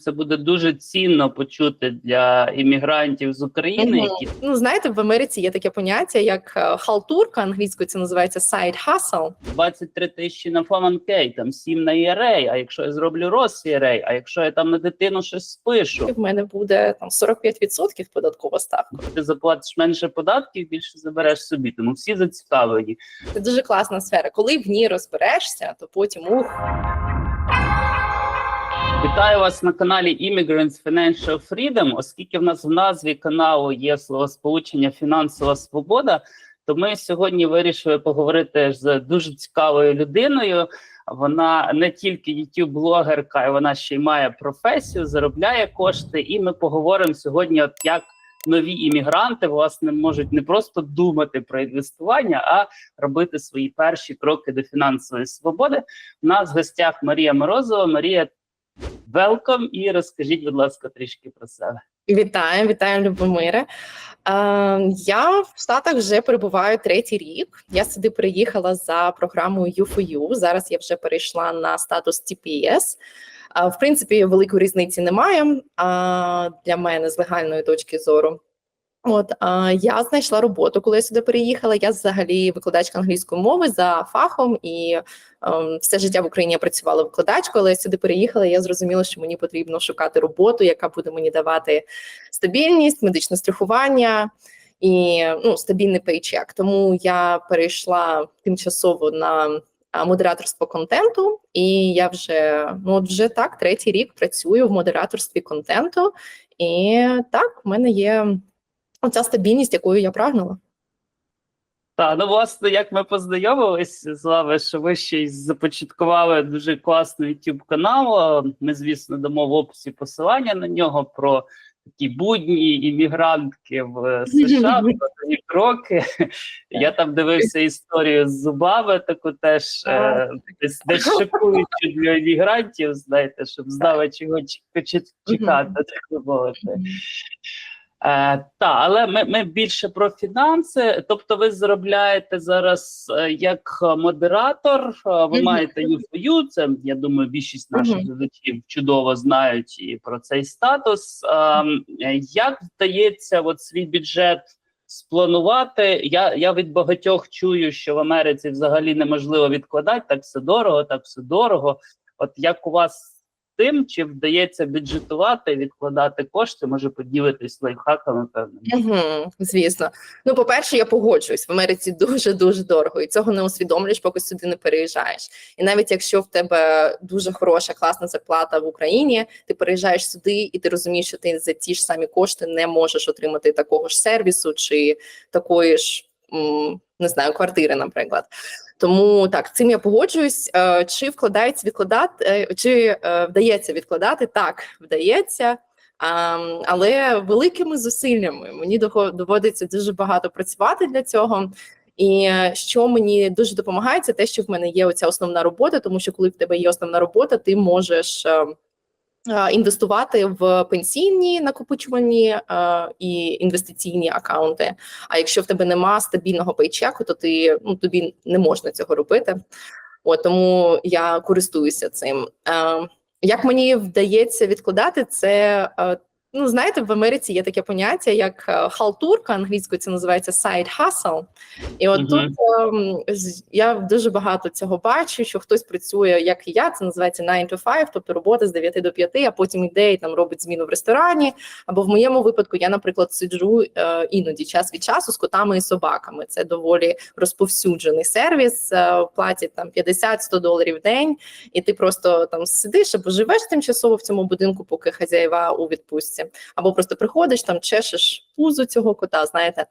Це буде дуже цінно почути для іммігрантів з України, які Ну знаєте, в Америці є таке поняття як е, халтурка, англійською це називається side hustle. 23 тисячі на 401k, там 7 на ERA, а якщо я зроблю роз ERA, а якщо я там на дитину щось спишу, В мене буде там 45% податкова ставка. ти заплатиш менше податків, більше забереш собі. Тому всі зацікавлені. Це дуже класна сфера. Коли в ній розберешся, то потім ух. Вітаю вас на каналі Immigrants Financial Freedom. Оскільки в нас в назві каналу є словосполучення фінансова свобода, то ми сьогодні вирішили поговорити з дуже цікавою людиною. Вона не тільки youtube блогерка і вона ще й має професію, заробляє кошти. І ми поговоримо сьогодні, от як нові іммігранти власне можуть не просто думати про інвестування, а робити свої перші кроки до фінансової свободи. У нас в гостях Марія Морозова. Марія, велком і розкажіть, будь ласка, трішки про себе. Вітаю, вітаю, Любомире. Е, я в Штатах вже перебуваю третій рік. Я сюди приїхала за програмою U4U. Зараз я вже перейшла на статус TPS. Е, в принципі, великої різниці немає е, для мене з легальної точки зору. От а, я знайшла роботу, коли я сюди переїхала. Я взагалі викладачка англійської мови за фахом, і ем, все життя в Україні я працювала викладачкою, але я сюди переїхала. Я зрозуміла, що мені потрібно шукати роботу, яка буде мені давати стабільність, медичне страхування і ну, стабільний пейчек. Тому я перейшла тимчасово на модераторство контенту, і я вже ну от вже так третій рік працюю в модераторстві контенту. І так, в мене є оця стабільність, якою я прагнула. Так, ну власне, як ми познайомились з вами, що ви ще й започаткували дуже класний youtube канал. Ми, звісно, дамо в описі посилання на нього про такі будні іммігрантки в США, про кроки. Я там дивився історію з зубами, таку теж е, десь, десь шокуючу для іммігрантів, знаєте, щоб знали, чого чекати, так би мовити. Е, та, але ми, ми більше про фінанси. Тобто, ви заробляєте зараз е, як модератор, е, ви маєте UFU, Це я думаю, більшість наших глядачів чудово знають і про цей статус. Е, як вдається от свій бюджет спланувати? Я, я від багатьох чую, що в Америці взагалі неможливо відкладати, так все дорого, так все дорого. От як у вас тим, чи вдається бюджетувати, відкладати кошти, може поділитись лайфхаками певними? Угу, звісно. Ну, по-перше, я погоджуюсь, в Америці дуже дуже дорого, і цього не усвідомлюєш, поки сюди не переїжджаєш. І навіть якщо в тебе дуже хороша, класна зарплата в Україні, ти переїжджаєш сюди, і ти розумієш, що ти за ті ж самі кошти не можеш отримати такого ж сервісу чи такої ж. Не знаю, квартири, наприклад. Тому так, цим я погоджуюсь. Е, Чи вкладається відкладати, е, чи е, вдається відкладати? Так, вдається. Але великими зусиллями мені доводиться дуже багато працювати для цього. І що мені дуже допомагає, це те, що в мене є оця основна робота, тому що коли в тебе є основна робота, ти можеш е, е, інвестувати в пенсійні накопичувальні е, і інвестиційні акаунти. А якщо в тебе нема стабільного пейчеку, то ти ну тобі не можна цього робити. От тому я користуюся цим. Е, як мені вдається відкладати, це е, ну знаєте, в Америці є таке поняття як е, халтурка, англійською це називається side hustle. І от Мгм. тут ем, я дуже багато цього бачу, що хтось працює, як і я, це називається 9 to 5, тобто робота з 9 до 5, а потім йде і там робить зміну в ресторані. Або в моєму випадку я, наприклад, сиджу е, іноді час від часу з котами і собаками. Це доволі розповсюджений сервіс. Е, платять там 50-100 доларів в день, і ти просто там сидиш або живеш тимчасово в цьому будинку, поки хазяєва у відпустці, або просто приходиш там, чешеш пузу цього кота. Знаєте.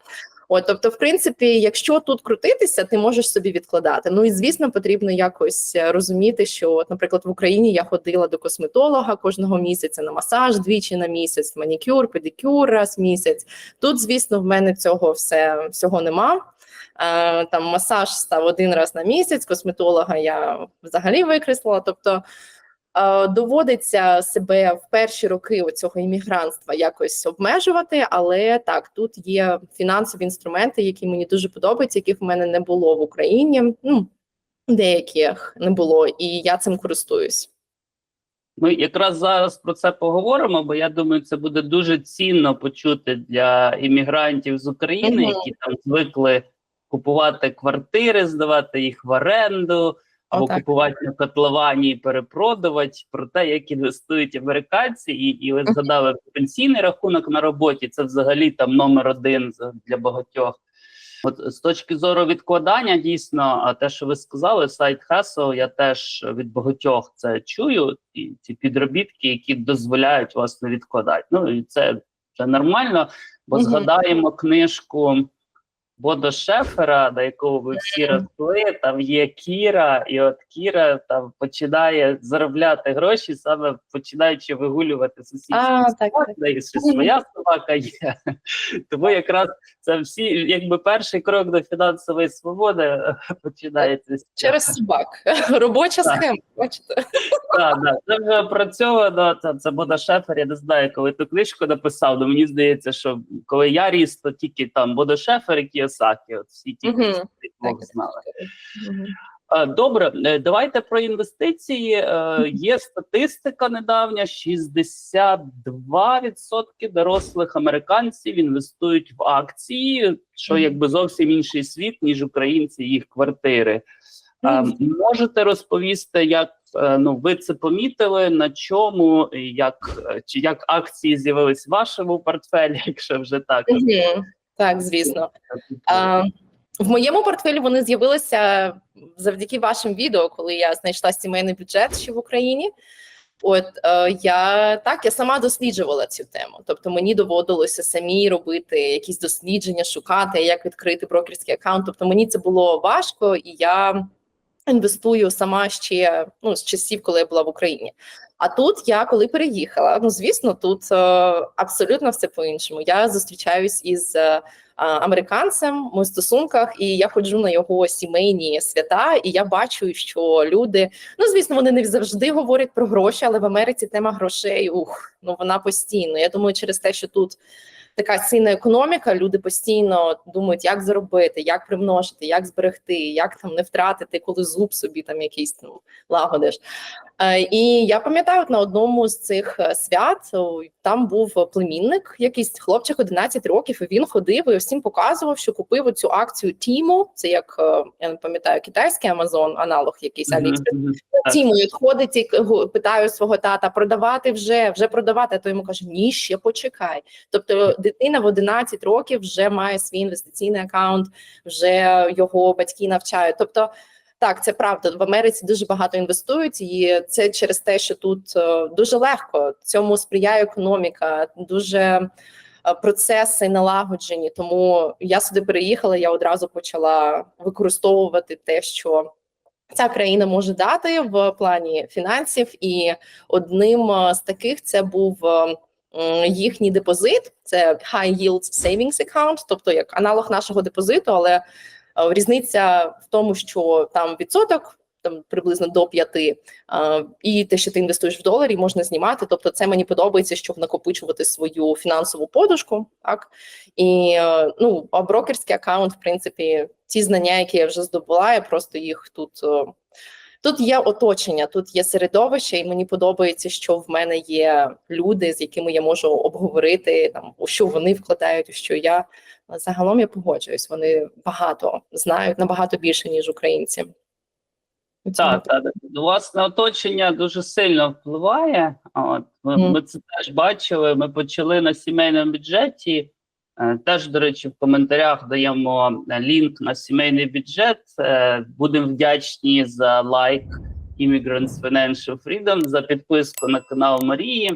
От, тобто, в принципі, якщо тут крутитися, ти можеш собі відкладати. Ну і звісно, потрібно якось е, розуміти, що, от, наприклад, в Україні я ходила до косметолога кожного місяця на масаж двічі на місяць, манікюр, педикюр раз в місяць. Тут, звісно, в мене цього все всього нема. Е, Там масаж став один раз на місяць, косметолога я взагалі викреслила. Тобто доводиться себе в перші роки цього іммігрантства якось обмежувати, але так, тут є фінансові інструменти, які мені дуже подобаються, яких в мене не було в Україні. Ну, деяких не було, і я цим користуюсь. Ми якраз зараз про це поговоримо, бо я думаю, це буде дуже цінно почути для іммігрантів з України, які там звикли купувати квартири, здавати їх в оренду, або Отак. купувати на котловані і перепродувати про те, як інвестують американці, і, і ви згадали пенсійний рахунок на роботі. Це взагалі там номер один для багатьох. От з точки зору відкладання, дійсно, а те, що ви сказали, сайт Hustle, я теж від багатьох це чую. І ці підробітки, які дозволяють власне відкладати. Ну і це, це нормально, бо згадаємо книжку Бодо Шефера, до якого ви всі росли. Там є Кіра, і от Кіра там починає заробляти гроші, саме починаючи вигулювати сусідські собаки, і ще своя собака є. Тому якраз це всі, якби перший крок до фінансової свободи е, починається. Через собак. Робоча схема. Бачите? Так, так, це вже опрацьовано. Це, Бода Шефер. Я не знаю, коли ту книжку написав. але мені здається, що коли я ріс, то тільки там Бода Шефер і Кіосакі. От всі Мгм. цих знали. Е, Добре, е, давайте про інвестиції. Е, Є статистика недавня: 62% дорослих американців інвестують в акції, що якби зовсім інший світ, ніж українці їх квартири. Можете розповісти, як ну ви це помітили, на чому, як чи як акції з'явились в вашому портфелі, якщо вже так Мгм. Так, звісно. А, в моєму портфелі вони з'явилися завдяки вашим відео, коли я знайшла сімейний бюджет ще в Україні. От е, я так я сама досліджувала цю тему. Тобто мені доводилося самі робити якісь дослідження, шукати, як відкрити брокерський аккаунт. Тобто мені це було важко, і я інвестую сама ще ну, з часів, коли я була в Україні. А тут я коли переїхала, ну звісно, тут е, абсолютно все по-іншому. Я зустрічаюсь із е, американцем ми в стосунках, і я ходжу на його сімейні свята, і я бачу, що люди, ну звісно, вони не завжди говорять про гроші, але в Америці тема грошей ух, ну вона постійно. Я думаю, через те, що тут така сильна економіка, люди постійно думають, як заробити, як примножити, як зберегти, як там не втратити, коли зуб собі там якийсь там лагодиш. Е, І я пам'ятаю, на одному з цих е, свят там був племінник, якийсь хлопчик 11 років, і він ходив і всім показував, що купив цю акцію Тіму. Це як е, я не пам'ятаю, китайський Амазон, аналог якийсь мгм. Тіму і ходить і питаю свого тата, продавати вже, вже продавати. А той йому каже: Ні, ще почекай. Тобто дитина в 11 років вже має свій інвестиційний аккаунт, вже його батьки навчають. Тобто. Так, це правда. В Америці дуже багато інвестують, і це через те, що тут е, дуже легко. Цьому сприяє економіка, дуже е, процеси налагоджені. Тому я сюди переїхала. Я одразу почала використовувати те, що ця країна може дати в плані фінансів, і одним е, з таких це був їхній депозит. Це High Yield Savings Account, тобто як аналог нашого депозиту, але різниця в тому, що там відсоток. Там приблизно до п'яти, а, і те, що ти інвестуєш в доларі, можна знімати. Тобто, це мені подобається, щоб накопичувати свою фінансову подушку. Так і е, ну, а брокерський аккаунт, в принципі, ті знання, які я вже здобула, я просто їх тут. Тут є оточення, тут є середовище, і мені подобається, що в мене є люди, з якими я можу обговорити там, у що вони вкладають, у що я загалом я погоджуюсь. Вони багато знають набагато більше ніж українці. Так, так, так. власне оточення дуже сильно впливає. От ми, Мгм. ми це теж бачили. Ми почали на сімейному бюджеті. Е, Теж, до речі, в коментарях даємо е, лінк на сімейний бюджет. Е, Будемо вдячні за лайк Immigrants Financial Freedom, за підписку на канал Марії.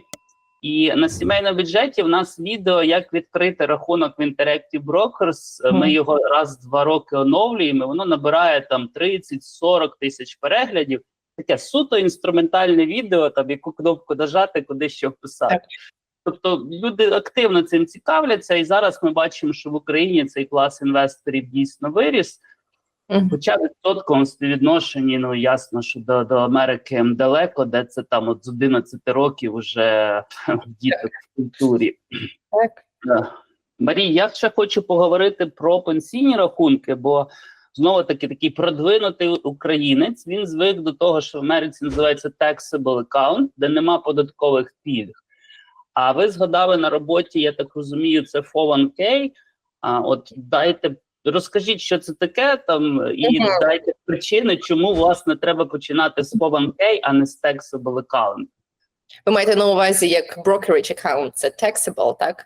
І на сімейному бюджеті в нас відео, як відкрити рахунок в Interactive Brokers. Ми його раз в два роки оновлюємо. Воно набирає там 30-40 тисяч переглядів. Таке суто інструментальне відео, там яку кнопку нажати, куди що вписати. Тобто люди активно цим цікавляться, і зараз ми бачимо, що в Україні цей клас інвесторів дійсно виріс. Хоча в відсотковому співвідношенні, ну ясно, що до, до Америки далеко, де це там от з 11 років вже діти в культурі. Так. Да. Марій, я ще хочу поговорити про пенсійні рахунки, бо знову таки такий продвинутий українець. Він звик до того, що в Америці називається taxable account, де нема податкових пільг. А ви згадали на роботі, я так розумію, це 401k. А от дайте розкажіть, що це таке там, і Мгм. дайте причини, чому власне треба починати з 401k, а не з taxable account. Ви маєте на увазі як brokerage account, це taxable, так?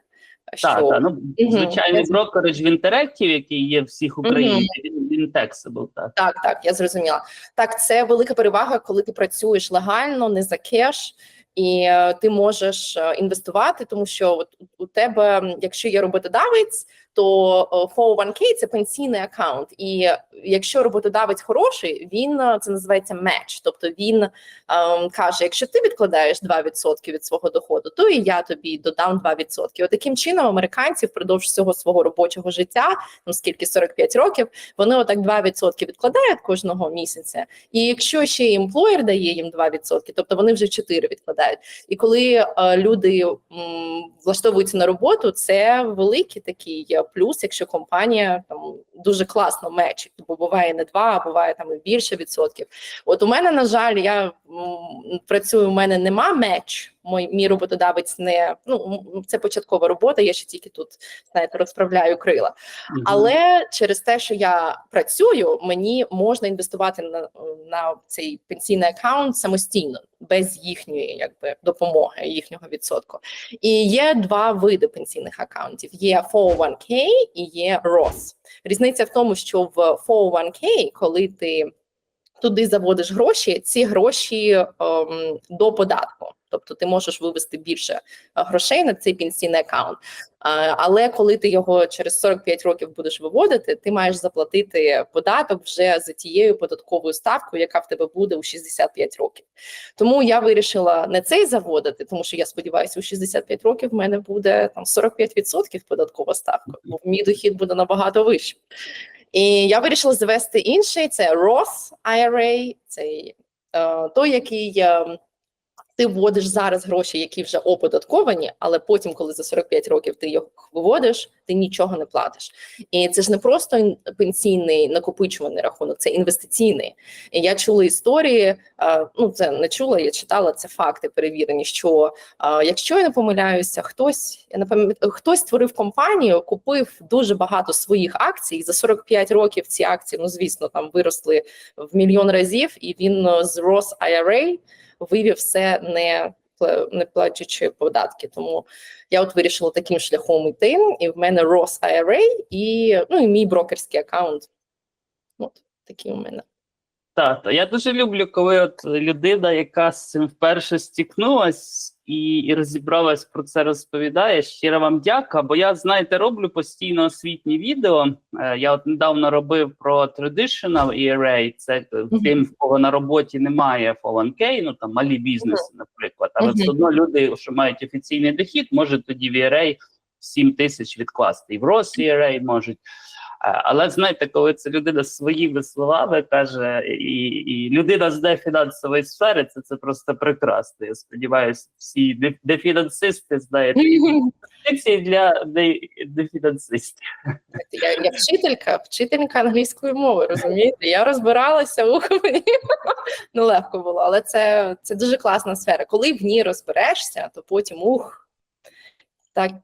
Так, так, ну звичайний брокеридж в інтерактів, який є всіх Україні, він, він taxable, так. Так, так, я зрозуміла. Так, це велика перевага, коли ти працюєш легально, не за кеш, і е, ти можеш е, інвестувати, тому що от у- у тебе, якщо є роботодавець, то е, 401k – це пенсійний аккаунт. І якщо роботодавець хороший, він е, це називається меч. Тобто він ем, каже: якщо ти відкладаєш 2% від свого доходу, то і я тобі додам 2%. От таким чином американці впродовж всього свого робочого життя, там скільки 45 років, вони отак 2% відкладають кожного місяця. І якщо ще й емплоєр дає їм 2%, тобто вони вже 4 відкладають. І коли е, люди м, влаштовуються на роботу, це великий такий е, плюс, якщо компанія там дуже класно мечить, бо буває не 2, а буває там і більше відсотків. От у мене, на жаль, я працюю, у мене нема меч. Мій, мій роботодавець не ну це початкова робота. Я ще тільки тут знаєте розправляю крила. Мгм. Але через те, що я працюю, мені можна інвестувати на, на цей пенсійний аккаунт самостійно, без їхньої якби допомоги, їхнього відсотку. І є два види пенсійних аккаунтів: є 401k і є ROS. Різниця в тому, що в 401k, коли ти туди заводиш гроші, ці гроші ем, до податку. Тобто ти можеш вивести більше е, грошей на цей пенсійний аккаунт. Але коли ти його через 45 років будеш виводити, ти маєш заплатити податок вже за тією податковою ставкою, яка в тебе буде у 65 років. Тому я вирішила не цей заводити, тому що я сподіваюся, у 65 років в мене буде там 45% податкова ставка, бо мій дохід буде набагато вищий. І я вирішила завести інший: це Roth IRA, цей е, той, який. Ти вводиш зараз гроші, які вже оподатковані, але потім, коли за 45 років ти їх виводиш, ти нічого не платиш. І це ж не просто пенсійний накопичуваний рахунок, це інвестиційний. І я чула історії. Ну це не чула, я читала це факти перевірені. Що якщо я не помиляюся, хтось я не пам'ятаю, хтось створив компанію, купив дуже багато своїх акцій. і За 45 років ці акції, ну звісно, там виросли в мільйон разів, і він з Roth IRA вивів все не не платячи податки. Тому я от вирішила таким шляхом йти. І в мене Roth IRA і ну і мій брокерський аккаунт. От такий у мене. Так, та я дуже люблю, коли от людина, яка з цим вперше стікнулась і, і розібралась про це, розповідає. Щиро вам дяка. Бо я, знаєте, роблю постійно освітні відео. Е, я от недавно робив про traditional ERA, це е, тим, в кого на роботі немає 401k, ну там малі бізнеси, наприклад. Але все одно люди, що мають офіційний дохід, можуть тоді в ERA 7 тисяч відкласти. І в Roth ERA можуть. Е, Але знаєте, коли це людина своїми словами каже, і, і людина з нефінансової сфери, це, це просто прекрасно. Я сподіваюся, всі де- дефінансисти знають позиції для де- дефінансистів. Я, я вчителька, вчителька англійської мови, розумієте? Я розбиралася ух, мені нелегко було, але це, це дуже класна сфера. Коли в ній розберешся, то потім ух, так ну,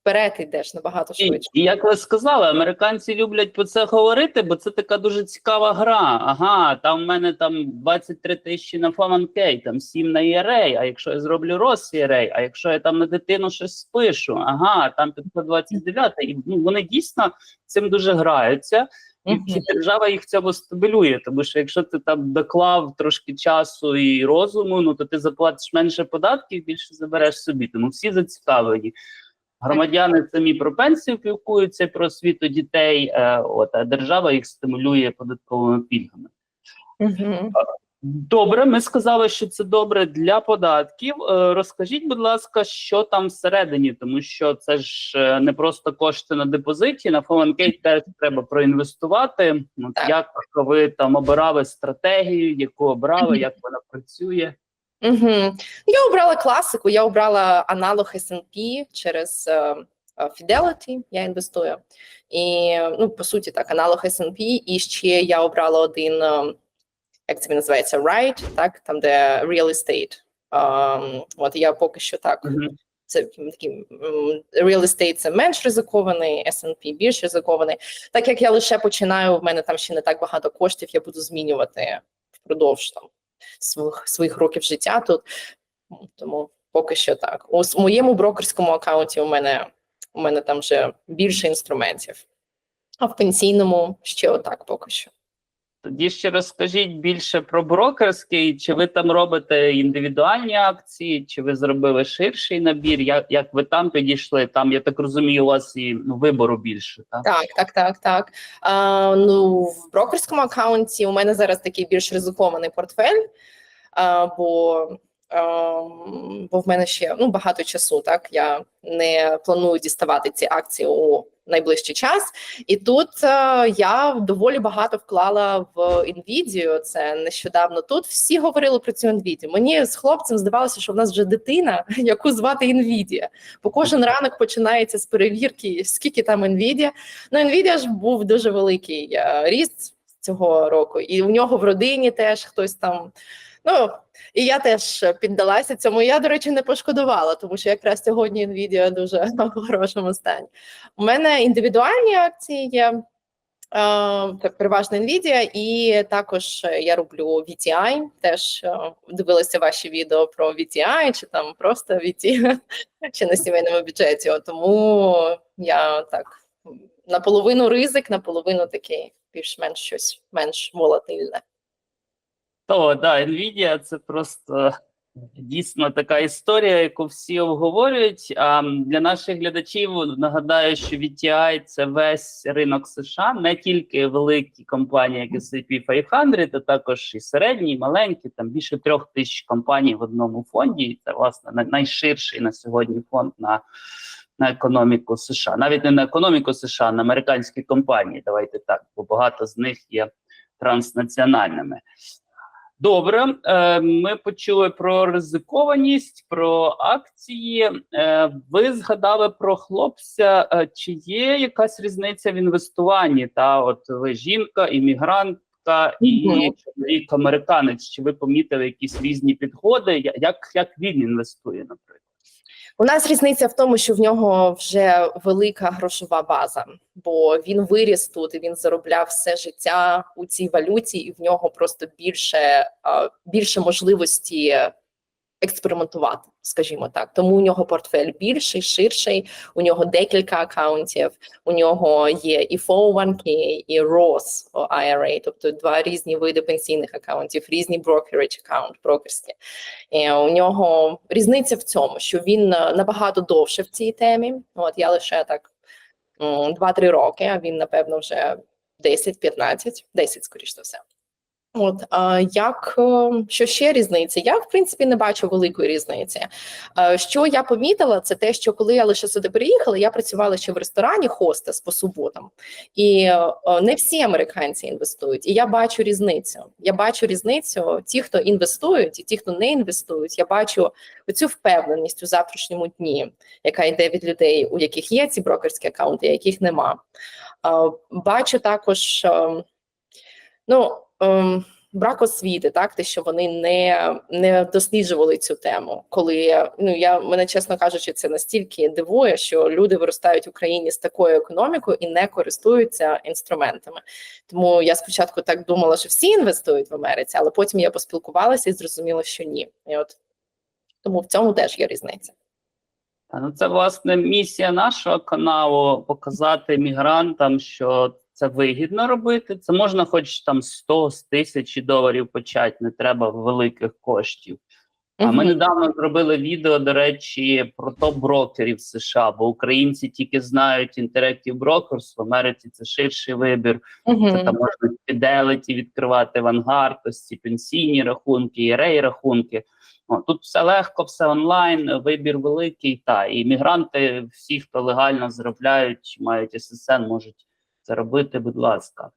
вперед йдеш набагато швидше. і як ви сказали, американці люблять про це говорити, бо це така дуже цікава гра. Ага, там в мене там 23 тисячі на 401k, там 7 на ERA, а якщо я зроблю Roth ERA, а якщо я там на дитину щось спишу, ага, там 529, і ну, вони дійсно цим дуже граються. І, Мгм. і держава їх в цьому стабілює, тому що якщо ти там доклав трошки часу і розуму, ну то ти заплатиш менше податків, більше забереш собі. Тому всі зацікавлені. Громадяни самі про пенсію спілкуються про освіту дітей, е, от а держава їх стимулює податковими пільгами. Добре, ми сказали, що це добре для податків. Е, Розкажіть, будь ласка, що там всередині, тому що це ж е, не просто кошти на депозиті. На 401k теж треба проінвестувати. Так. як ви там обирали стратегію, яку обрали, як вона працює? Угу. Я обрала класику, я обрала аналог S&P через е, Fidelity я інвестую. І ну, по суті, так, аналог S&P. І ще я обрала один, е, як це він називається, REIT, так, там, де real estate. Ем, от я поки що так Мгм. це такий real estate це менш ризикований, S&P більш ризикований. Так як я лише починаю, в мене там ще не так багато коштів, я буду змінювати впродовж там своїх своїх років життя тут. Тому поки що так. У моєму брокерському аккаунті у мене у мене там вже більше інструментів. А в пенсійному ще отак поки що. Тоді ще розкажіть більше про брокерський. Чи ви там робите індивідуальні акції, чи ви зробили ширший набір? Як, як ви там підійшли? Там, я так розумію, у вас і ну, вибору більше, так? Так, так, так, так. А, ну, в брокерському аккаунті у мене зараз такий більш ризикований портфель, а, бо, бо в мене ще ну, багато часу. Так я не планую діставати ці акції у найближчий час. І тут е, я доволі багато вклала в Nvidia. Це нещодавно. Тут всі говорили про цю Nvidia. Мені з хлопцем здавалося, що в нас вже дитина, яку звати Nvidia. Бо кожен ранок починається з перевірки, скільки там Nvidia. Ну, Nvidia ж був дуже великий е, ріст цього року, і в нього в родині теж хтось там. Ну і я теж піддалася цьому. Я, до речі, не пошкодувала, тому що якраз сьогодні Nvidia дуже в хорошому стані. У мене індивідуальні акції є. е, Так, переважно Nvidia, і також я роблю VTI. Теж е, дивилася ваші відео про VTI, чи там просто VT, чи на сімейному бюджеті. Тому я так наполовину ризик, наполовину такий більш-менш щось менш волатильне. То да, Nvidia це просто дійсно така історія, яку всі обговорюють. А для наших глядачів нагадаю, що VTI – це весь ринок США, не тільки великі компанії, як S&P 500, а також і середні, і маленькі. Там більше трьох тисяч компаній в одному фонді. Це власне най- найширший на сьогодні фонд на. На економіку США, навіть не на економіку США, а на американські компанії. Давайте так, бо багато з них є транснаціональними. Добре, е, ми почули про ризикованість, про акції. Е, ви згадали про хлопця. Е, чи є якась різниця в інвестуванні? Та от ви жінка, іммігрантка і чоловік американець. Чи ви помітили якісь різні підходи? Як, як він інвестує, наприклад? У нас різниця в тому, що в нього вже велика грошова база, бо він виріс тут і він заробляв все життя у цій валюті, і в нього просто більше, більше можливості експериментувати, скажімо так. Тому у нього портфель більший, ширший. У нього декілька акаунтів. У нього є і 401k, і Roth IRA, тобто два різні види пенсійних акаунтів, різні brokerage аккаунт, брокерські. І у нього різниця в цьому, що він е, набагато довше в цій темі. От я лише так м, 2-3 роки, а він, напевно, вже 10-15, 10, скоріш за все. От як е, що ще різниця? Я в принципі не бачу великої різниці. Е, Що я помітила, це те, що коли я лише сюди приїхала, я працювала ще в ресторані хостес по суботам, і е, не всі американці інвестують. І я бачу різницю. Я бачу різницю. Ті, хто інвестують, і ті, хто не інвестують, я бачу оцю впевненість у завтрашньому дні, яка йде від людей, у яких є ці брокерські акаунти, яких нема. Бачу також. е, Ну, ем, брак освіти, так те, що вони не, не досліджували цю тему. Коли ну я мене чесно кажучи, це настільки дивує, що люди виростають в Україні з такою економікою і не користуються інструментами. Тому я спочатку так думала, що всі інвестують в Америці, але потім я поспілкувалася і зрозуміла, що ні. І от тому в цьому теж є різниця. Ну, це власне місія нашого каналу показати мігрантам, що це вигідно робити. Це можна, хоч там 100 з тисячі доларів почати, не треба великих коштів. А ми недавно зробили відео, до речі, про топ-брокерів США, бо українці тільки знають Interactive Brokers, в Америці це ширший вибір. Це там можна Fidelity відкривати Vanguard, ось ці пенсійні рахунки, і рей рахунки. О, тут все легко, все онлайн, вибір великий. Та і мігранти, всі, хто легально заробляють, мають ССН, можуть це робити. Будь ласка.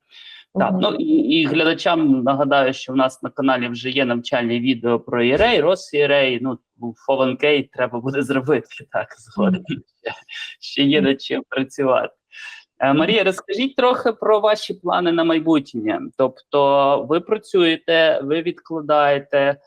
Так, ну і, і глядачам нагадаю, що в нас на каналі вже є навчальні відео про ERA, Рос ERA, ну Фованкей треба буде зробити так згодом. Ще, ще є над чим працювати. Е, Марія, розкажіть трохи про ваші плани на майбутнє. Тобто, ви працюєте, ви відкладаєте,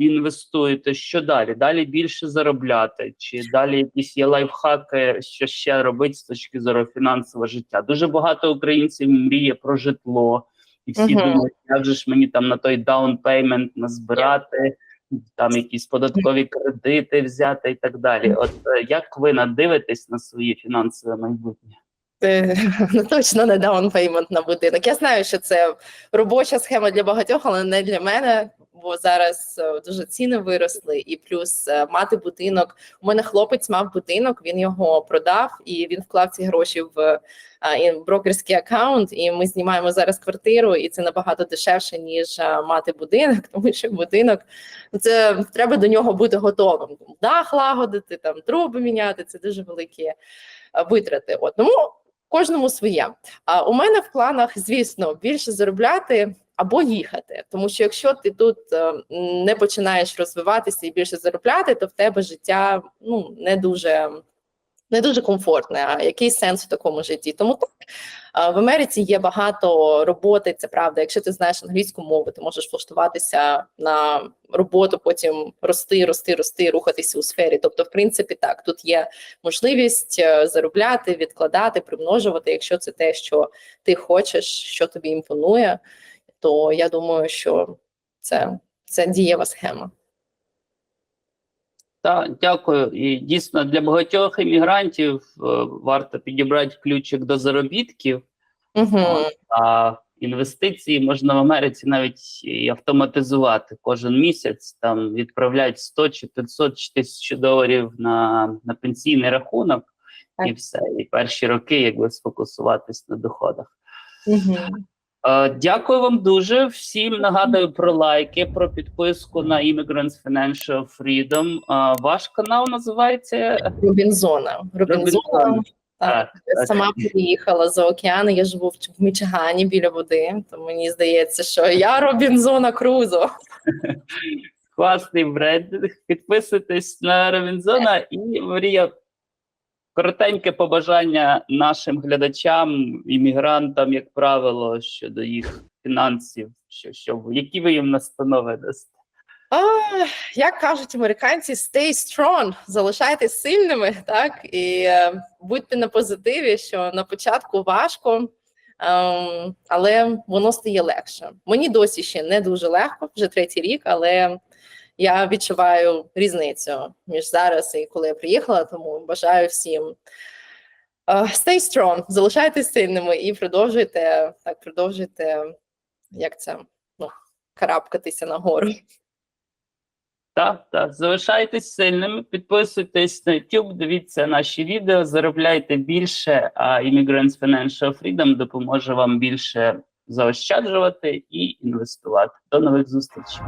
інвестуєте. Що далі? Далі більше заробляти, чи далі якісь є лайфхаки, що ще робити з точки зору фінансового життя? Дуже багато українців мріє про житло, і всі Мгм. думають, як же ж мені там на той даун пеймент назбирати, там якісь податкові кредити взяти і так далі. От е, як ви надивитесь на своє фінансове майбутнє? Е, Ну, точно не payment на будинок. Я знаю, що це робоча схема для багатьох, але не для мене, бо зараз е, дуже ціни виросли, і плюс е, мати будинок. У мене хлопець мав будинок, він його продав і він вклав ці гроші в брокерський аккаунт. І ми знімаємо зараз квартиру, і це набагато дешевше ніж мати будинок, тому що будинок ну, це треба до нього бути готовим. Дах лагодити, там труби міняти. Це дуже великі витрати. От тому кожному своє. А у мене в планах, звісно, більше заробляти або їхати. Тому що якщо ти тут е, не починаєш розвиватися і більше заробляти, то в тебе життя ну не дуже. Не дуже комфортне, а який сенс в такому житті? Тому так, в Америці є багато роботи, це правда. Якщо ти знаєш англійську мову, ти можеш влаштуватися на роботу, потім рости, рости, рости, рухатися у сфері. Тобто, в принципі, так тут є можливість е, заробляти, відкладати, примножувати, якщо це те, що ти хочеш, що тобі імпонує, то я думаю, що це, це дієва схема. Так, дякую. І дійсно для багатьох іммігрантів е, варто підібрати ключик до заробітків. Угу. А інвестиції можна в Америці навіть і автоматизувати кожен місяць. Там відправляють 100 чи 500 чи 1000 доларів на, на пенсійний рахунок, і все. І перші роки якби сфокусуватись на доходах. Угу. Е, Дякую вам дуже. Всім нагадую про лайки, про підписку на Immigrants Financial Freedom. Е, Ваш канал називається Робінзона. Робінзона. Так, я сама приїхала за океани. Я живу в, в Мічигані біля води. То мені здається, що я Робінзона Крузо. Класний бренд. Підписуйтесь на Робінзона і Марія. Коротеньке побажання нашим глядачам, іммігрантам, як правило, щодо їх фінансів, що, що які ви їм настанови дасте. Як кажуть американці, stay strong, залишайтесь сильними, так і е, будьте на позитиві, що на початку важко, ем, але воно стає легше. Мені досі ще не дуже легко, вже третій рік, але я відчуваю різницю між зараз і коли я приїхала, тому бажаю всім. е, Stay strong, залишайтесь сильними і продовжуйте так, продовжуйте, як це ну, карабкатися нагору. Так, так, залишайтесь сильними, підписуйтесь на YouTube, дивіться наші відео, заробляйте більше, а Immigrants Financial Freedom допоможе вам більше заощаджувати і інвестувати. До нових зустрічей.